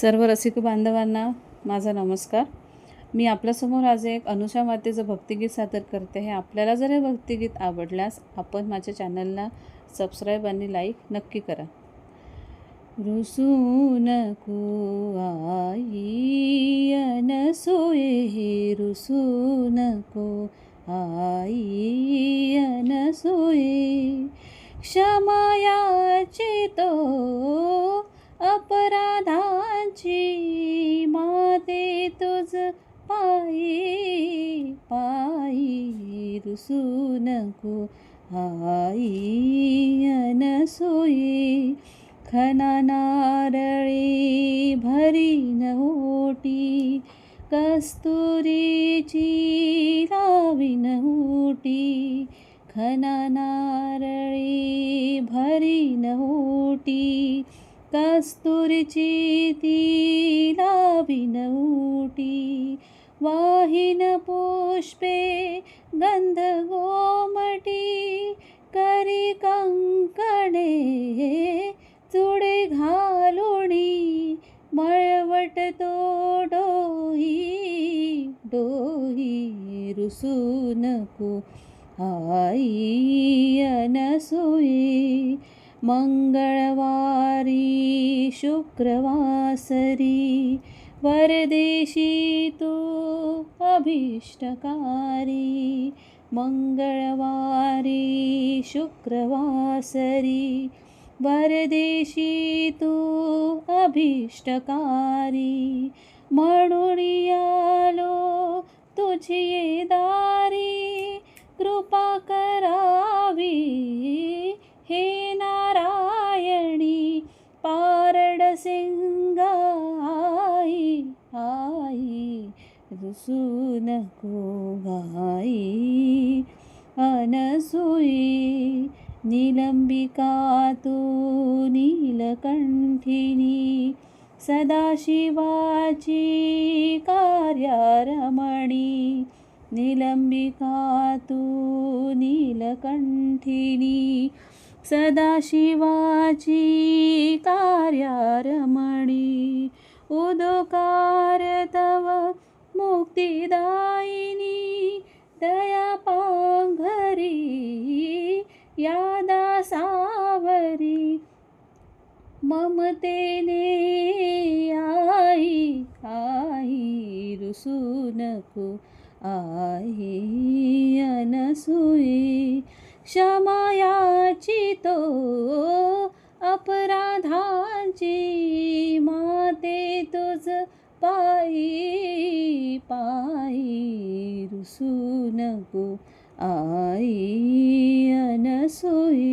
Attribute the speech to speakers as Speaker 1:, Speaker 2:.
Speaker 1: सर्व रसिक बांधवांना माझा नमस्कार. मी आपल्यासमोर आज एक अनुषा मातेचं भक्तिगीत सादर करते आहे. आपल्याला जर हे भक्तिगीत आवडल्यास आपण माझ्या चॅनलला सबस्क्राईब आणि लाईक नक्की करा. रुसू नको आई हे रुसू नको आई अनसोये क्षमायाचे तो अपराधांची माते तुझ पायी पायी रुसू नको. आई अनसोयी खना नारळी भरी नवटी. कस्तुरीची लावी नवटी. खना नारळी भरी नवटी. कस्तुरीची ती लावी नहोटी वाहिन पुष्पे गंध गोमटी करी कंकणे चुडे घालुणी मळवट तो डोही डोही रुसू नको आई अनसोयी मंगळवारी शुक्रवासरी वरदेशी तू अभिष्टकारी मंगळवारी शुक्रवासरी वरदेशी तू अभिष्टकारी म्हणून गाई आई रसून को गाई अनसुई नीलम्बिका तु नीलकण्ठिनी सदाशिवाची कार्यारमणी नीलम्बिका तु नीलकण्ठिनी सदाशिवाची कार्यारमणी उदोकार तव मुक्तिदायिनी दया पांघरी यादा सावरी ममतेने आई आई रुसू नको आई अनसुई। क्षमायाची तो अपराधाची माते तुझ पायी पायी रुसू नको आई अनसोई.